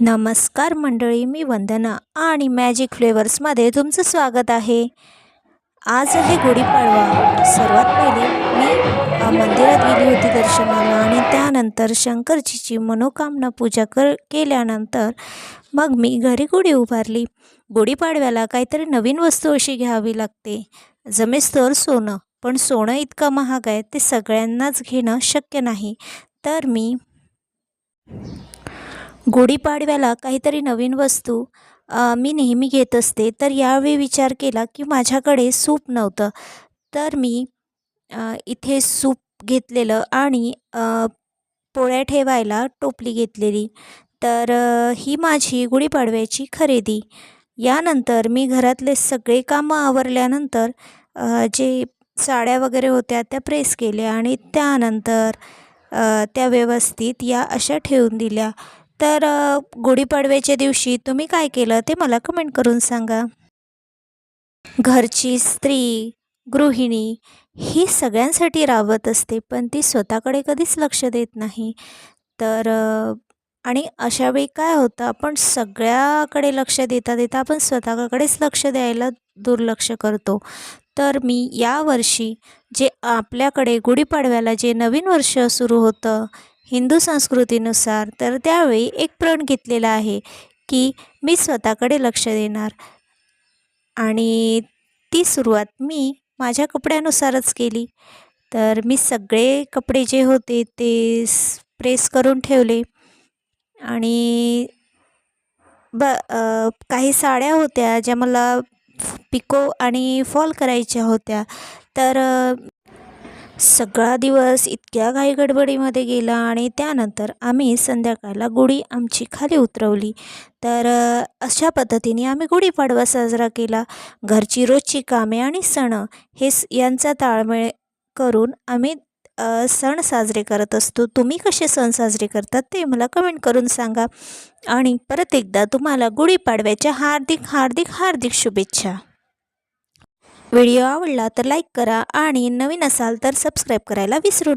नमस्कार मंडळी मी वंदना आणि मॅजिक फ्लेवर्समध्ये तुमचं स्वागत आहे. आज आहे गुढीपाडवा सर्वात पहिले मी मंदिरात गेली होती दर्शनाला आणि त्यानंतर शंकरजीची मनोकामना पूजा कर केल्यानंतर मग मी घरी गुढी उभारली. गुढीपाडव्याला काहीतरी नवीन वस्तू अशी घ्यावी लागते. जमेस तर सोनं पण सोनं इतकं महाग आहे ते सगळ्यांनाच घेणं शक्य नाही. तर मी गुढीपाडव्याला काहीतरी नवीन वस्तू मी नेहमी घेत असते. तर यावेळी विचार केला की माझ्याकडे सूप नव्हतं. तर मी इथे सूप घेतलेलं आणि पोळ्या ठेवायला टोपली घेतलेली. तर ही माझी गुढीपाडव्याची खरेदी. यानंतर मी घरातले सगळे कामं आवरल्यानंतर जे साड्या वगैरे होत्या त्या प्रेस केल्या आणि त्यानंतर त्या व्यवस्थित या अशा ठेवून दिल्या. तर गुढीपाडव्याच्या दिवशी तुम्ही काय केलं ते मला कमेंट करून सांगा. घरची स्त्री गृहिणी ही सगळ्यांसाठी राबत असते पण ती स्वतःकडे कधीच लक्ष देत नाही. तर आणि अशा वेळी काय होतं आपण सगळ्याकडे लक्ष देता देता आपण स्वतःकडेच लक्ष द्यायला दुर्लक्ष करतो. तर मी यावर्षी जे आपल्याकडे गुढीपाडव्याला जे नवीन वर्ष सुरू होतं हिंदू संस्कृतीनुसार तर त्यावेळी एक प्रण घेतलेला आहे की मी स्वतःकडे लक्ष देणार. आणि ती सुरुवात मी माझ्या कपड्यानुसारच केली. तर मी सगळे कपडे जे होते ते प्रेस करून ठेवले. आणि ब काही साड्या होत्या ज्या मला पिको आणि फॉल करायच्या होत्या. तर सगळा दिवस इतक्या घाई गडबडीमध्ये गेला आणि त्यानंतर आम्ही संध्याकाळला गुढी आमची खाली उतरवली. तर अशा पद्धतीने आम्ही गुढीपाडवा साजरा केला. घरची रोजची कामे आणि सण हे स यांचा ताळमेळ करून आम्ही सण साजरे करत असतो. तुम्ही कसे सण साजरे करतात ते मला कमेंट करून सांगा. आणि परत एकदा तुम्हाला गुढीपाडव्याच्या हार्दिक हार्दिक हार्दिक शुभेच्छा. व्हिडिओ आवडला तर लाईक करा आणि नवीन असाल तर सबस्क्राईब करायला विसरू नका.